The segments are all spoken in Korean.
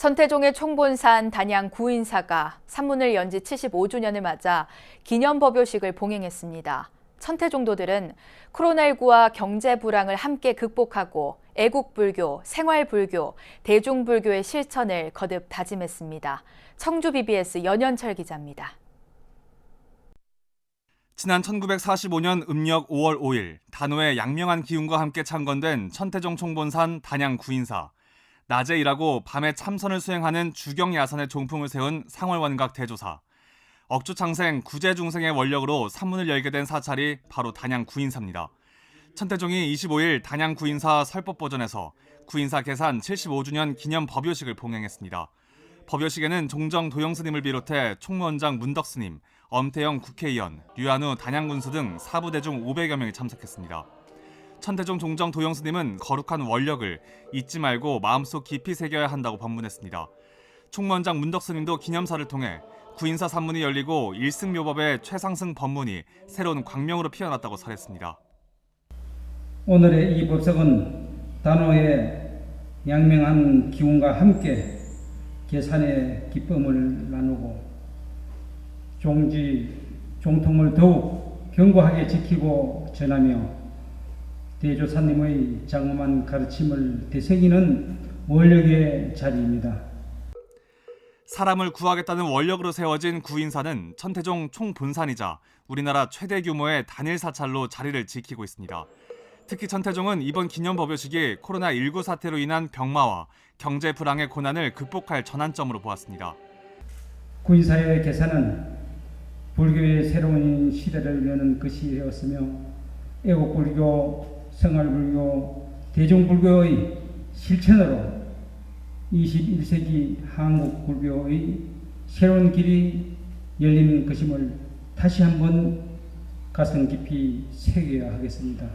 천태종의 총본산 단양 구인사가 산문을 연지 75주년을 맞아 기념법요식을 봉행했습니다. 천태종도들은 코로나19와 경제 불황을 함께 극복하고 애국불교, 생활불교, 대중불교의 실천을 거듭 다짐했습니다. 청주 BBS 연현철 기자입니다. 지난 1945년 음력 5월 5일 단호의 양명한 기운과 함께 창건된 천태종 총본산 단양 구인사. 낮에 일하고 밤에 참선을 수행하는 주경 야산의 종품을 세운 상월원각 대조사. 억주창생 구제중생의 원력으로 산문을 열게 된 사찰이 바로 단양 구인사입니다. 천태종이 25일 단양 구인사 설법보전에서 구인사 개산 75주년 기념 법요식을 봉행했습니다. 법요식에는 종정 도영 스님을 비롯해 총무원장 문덕 스님, 엄태영 국회의원, 류한우 단양군수 등 사부대중 500여 명이 참석했습니다. 천태종 종정 도영스님은 거룩한 원력을 잊지 말고 마음속 깊이 새겨야 한다고 법문했습니다. 총무원장 문덕스님도 기념사를 통해 구인사 산문이 열리고 일승묘법의 최상승 법문이 새로운 광명으로 피어났다고 설했습니다. 오늘의 이 법석은 단호의 양명한 기운과 함께 계산의 기쁨을 나누고 종지 종통을 더욱 견고하게 지키고 전하며 대조사님의 장엄한 가르침을 되새기는 원력의 자리입니다. 사람을 구하겠다는 원력으로 세워진 구인사는 천태종 총본산이자 우리나라 최대 규모의 단일 사찰로 자리를 지키고 있습니다. 특히 천태종은 이번 기념 법요식이 코로나19 사태로 인한 병마와 경제 불황의 고난을 극복할 전환점으로 보았습니다. 구인사의 계산은 불교의 새로운 시대를 여는 것이었으며 애국불교, 생활불교, 대중불교의 실천으로 21세기 한국 불교의 새로운 길이 열리는 것임을 다시 한번 가슴 깊이 새겨야 하겠습니다.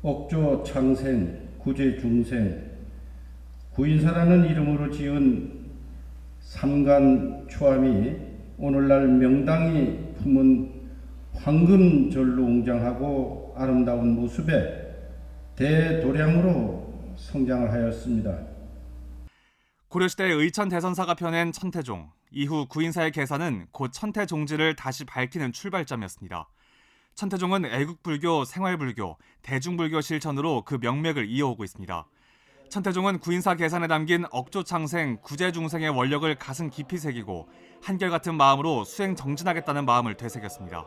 억조 창생, 구제 중생, 구인사라는 이름으로 지은 삼간 초암이 오늘날 명당이 품은 황금절로 웅장하고 아름다운 모습에 대도량으로 성장을 하였습니다. 고려시대 의천 대선사가 펴낸 천태종. 이후 구인사의 계산은 곧 천태종지를 다시 밝히는 출발점이었습니다. 천태종은 애국불교, 생활불교, 대중불교 실천으로 그 명맥을 이어오고 있습니다. 천태종은 구인사 계산에 담긴 억조창생, 구제중생의 원력을 가슴 깊이 새기고 한결같은 마음으로 수행 정진하겠다는 마음을 되새겼습니다.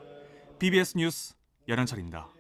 BBS 뉴스 연현철입니다.